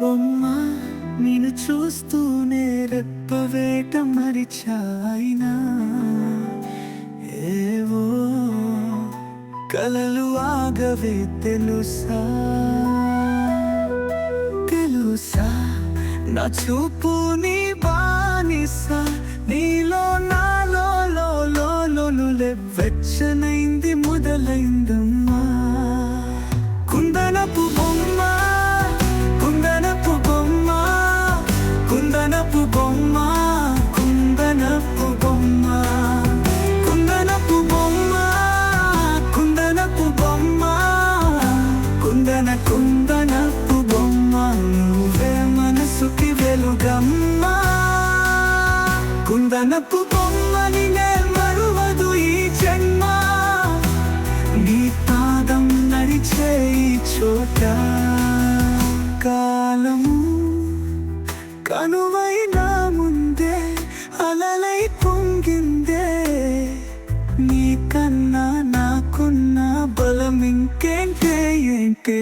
బొమ్మ నేను చూస్తూనే రెప్పవేట మరిచాయినా. ఏవో కలలు ఆగవే తెలుసా? తెలుసా? నా చూపు నీ బానిసా. నీలో నాలో లోలు వెచ్చనైంది మొదలైందం వెలుగమ్మా కుందనపు బొమ్మని మరువదు ఈ జన్మ. నీ పాదం నడిచే ఈ చోట. కాలము కనువైన ముందే అలలై పొంగిందే. నీ కన్నా నాకున్న బలం ఇంకేంటే ఏంటే?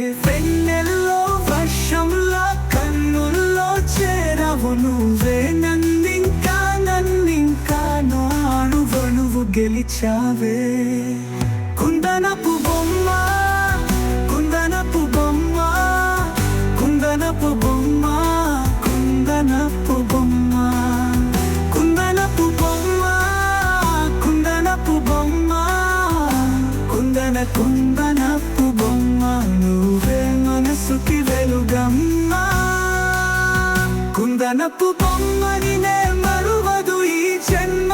నువ్వే నన్నింకా నన్నింకా నాడు నువ్వు గెలిచావే. కుందనపు బొమ్మ కుందనపు బొమ్మ కుందనపు బొమ్మ కుందనపు బొమ్మ. కుందనపు బొమ్మ కుందనపు బొమ్మ కుందన కుందనపు బొమ్మ. నువ్వే మనసుకి ನೆನಪು ಬೊಮ್ಮನಿನೇ ಮರುವುದು ಈ ಜನ್ಮ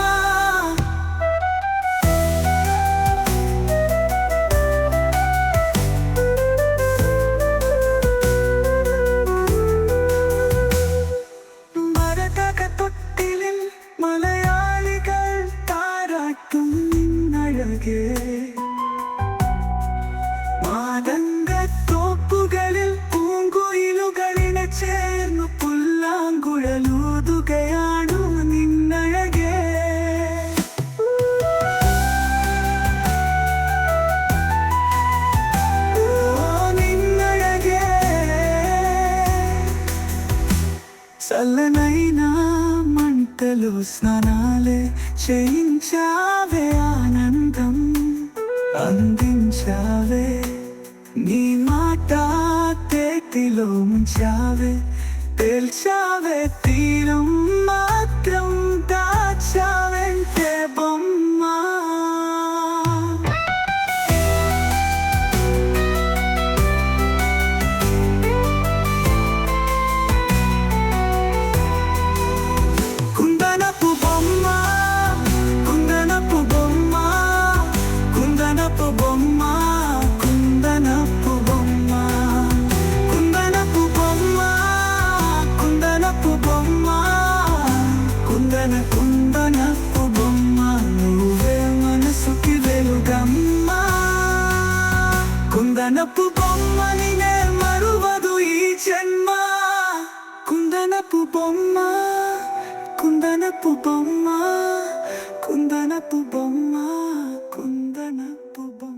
மரதக தொட்டிலில் மலை ಕೊಡುಗೆಯಾಡು ನಿನ್ನಯಗೆ. ನಿನ್ನಯಗೆ. చల్లనైన మంటలు స్నానాలే చేయించావే ఆనందం అందించావే నీ మాట తేతిలో ఉంచావే ദിൽഷാവെത്തിയിലും కుందన బొమ్మ నువ్వే మనసుకి వెలుగమ్మా. కుందనపు బొమ్మని నే మరువదు ఈ జన్మ. కుందనపు బొమ్మ కుందనపు బొమ్మ కుందనపు బొమ్మ కుందనపు బొమ్మ